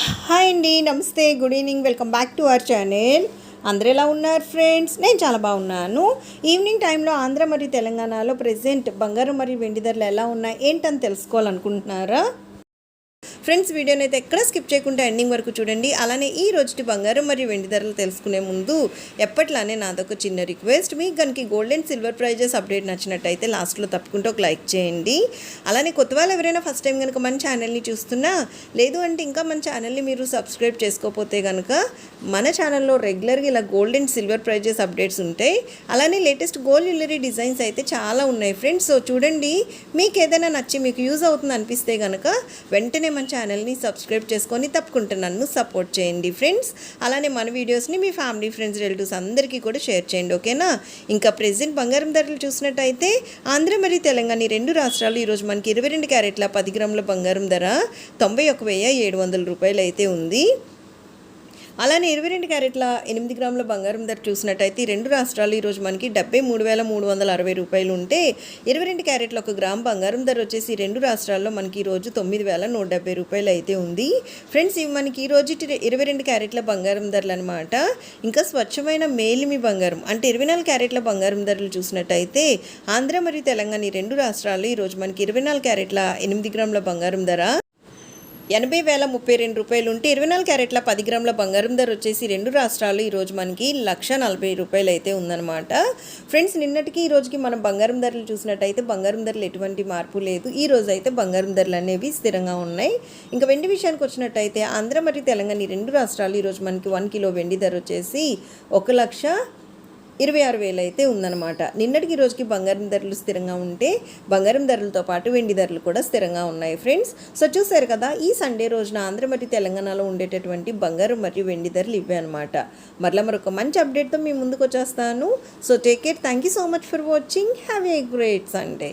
Hi అండి నమస్తే good evening welcome back to our channel. అందరు ఎలా ఉన్నారు ఫ్రెండ్స్? నేను చాలా బాగున్నాను. ఈవినింగ్ టైంలో ఆంధ్ర మరియు తెలంగాణలో ప్రజెంట్ బంగారం మరియు వెండి ధరలు ఎలా ఉన్నాయి ఏంటని తెలుసుకోవాలనుకుంటున్నారా? ఫ్రెండ్స్ వీడియోని అయితే ఎక్కడ స్కిప్ చేయకుండా ఎండింగ్ వరకు చూడండి. అలానే ఈ రోజుటి బంగారం మరియు వెండి ధరలు తెలుసుకునే ముందు ఎప్పట్లానే నాదొక చిన్న రిక్వెస్ట్. మీకు కనుక gold and silver prizes update నచ్చినట్టయితే లాస్ట్లో తప్పకుండా ఒక లైక్ చేయండి. అలానే కొత్త వాళ్ళు ఎవరైనా ఫస్ట్ టైం కనుక మన ఛానల్ని చూస్తున్నా లేదు అంటే ఇంకా మన ఛానల్ని మీరు సబ్స్క్రైబ్ చేసుకోకపోతే కనుక మన ఛానల్లో రెగ్యులర్గా ఇలా gold and silver prizes updates ఉంటాయి. అలానే లేటెస్ట్ గోల్డ్ జ్యువెలరీ డిజైన్స్ అయితే చాలా ఉన్నాయి ఫ్రెండ్స్. సో చూడండి మీకు ఏదైనా నచ్చి మీకు యూజ్ అవుతుంది అనిపిస్తే కనుక వెంటనే మన ఛానల్ని సబ్స్క్రైబ్ చేసుకొని తప్పకుండా నన్ను సపోర్ట్ చేయండి ఫ్రెండ్స్ అలానే మన వీడియోస్ని మీ ఫ్యామిలీ ఫ్రెండ్స్ రిలేటివ్స్ అందరికీ కూడా షేర్ చేయండి ఓకేనా ఇంకా ప్రెసెంట్ బంగారం ధరలు చూసినట్టయితే ఆంధ్ర మరియు తెలంగాణ రెండు రాష్ట్రాలు ఈరోజు మనకి ఇరవై రెండు క్యారెట్ల పది గ్రాముల బంగారం ధర తొంభై ఒక వెయ్యి ఏడు వందల రూపాయలు అయితే ఉంది. అలానే ఇరవై రెండు క్యారెట్ల ఎనిమిది గ్రాముల బంగారం ధర చూసినట్టయితే ఈ రెండు రాష్ట్రాలు ఈరోజు మనకి డెబ్బై మూడు వేల మూడు వందల అరవై రూపాయలు ఉంటే ఇరవై రెండు క్యారెట్ల ఒక గ్రామ్ బంగారం ధర వచ్చేసి రెండు రాష్ట్రాల్లో మనకి ఈరోజు తొమ్మిది వేల నూట డెబ్బై రూపాయలు అయితే ఉంది. ఫ్రెండ్స్ ఇవి మనకి ఈ రోజు ఇరవై రెండు క్యారెట్ల బంగారం ధరలు అనమాట ఇంకా స్వచ్ఛమైన మేలిమి బంగారం అంటే ఇరవై నాలుగు క్యారెట్ల బంగారం ధరలు చూసినట్టయితే ఆంధ్ర మరియు తెలంగాణ ఈ రెండు రాష్ట్రాల్లో ఈరోజు మనకి ఇరవై నాలుగు క్యారెట్ల ఎనిమిది గ్రాముల బంగారం ధర ఎనభై వేల ముప్పై రెండు రూపాయలు ఉంటే ఇరవై నాలుగు క్యారెట్ల పది గ్రాముల బంగారం ధర వచ్చేసి రెండు రాష్ట్రాలు ఈరోజు మనకి లక్ష నలభై రూపాయలు అయితే ఉందన్నమాట. ఫ్రెండ్స్ నిన్నటికి ఈ రోజుకి మనం బంగారం ధరలు చూసినట్టయితే బంగారం ధరలు ఎటువంటి మార్పు లేదు. ఈ రోజు అయితే బంగారం ధరలు అనేవి స్థిరంగా ఉన్నాయి. ఇంకా వెండి విషయానికి వచ్చినట్టయితే ఆంధ్ర మరియు తెలంగాణ ఈ రెండు రాష్ట్రాలు ఈరోజు మనకి వన్ కిలో వెండి ధర వచ్చేసి ఒక లక్ష ఇరవై ఆరు వేలు అయితే ఉందన్నమాట. నిన్నటికి రోజుకి బంగారం ధరలు స్థిరంగా ఉంటే బంగారం ధరలతో పాటు వెండి ధరలు కూడా స్థిరంగా ఉన్నాయి ఫ్రెండ్స్. సో చూసారు కదా ఈ సండే రోజున ఆంధ్ర మరియు తెలంగాణలో ఉండేటటువంటి బంగారం మరియు వెండి ధరలు ఇవే అనమాట మరలా మరొక మంచి అప్డేట్తో మీ ముందుకు వచ్చేస్తాను. So take care thank you so much for watching have a great Sunday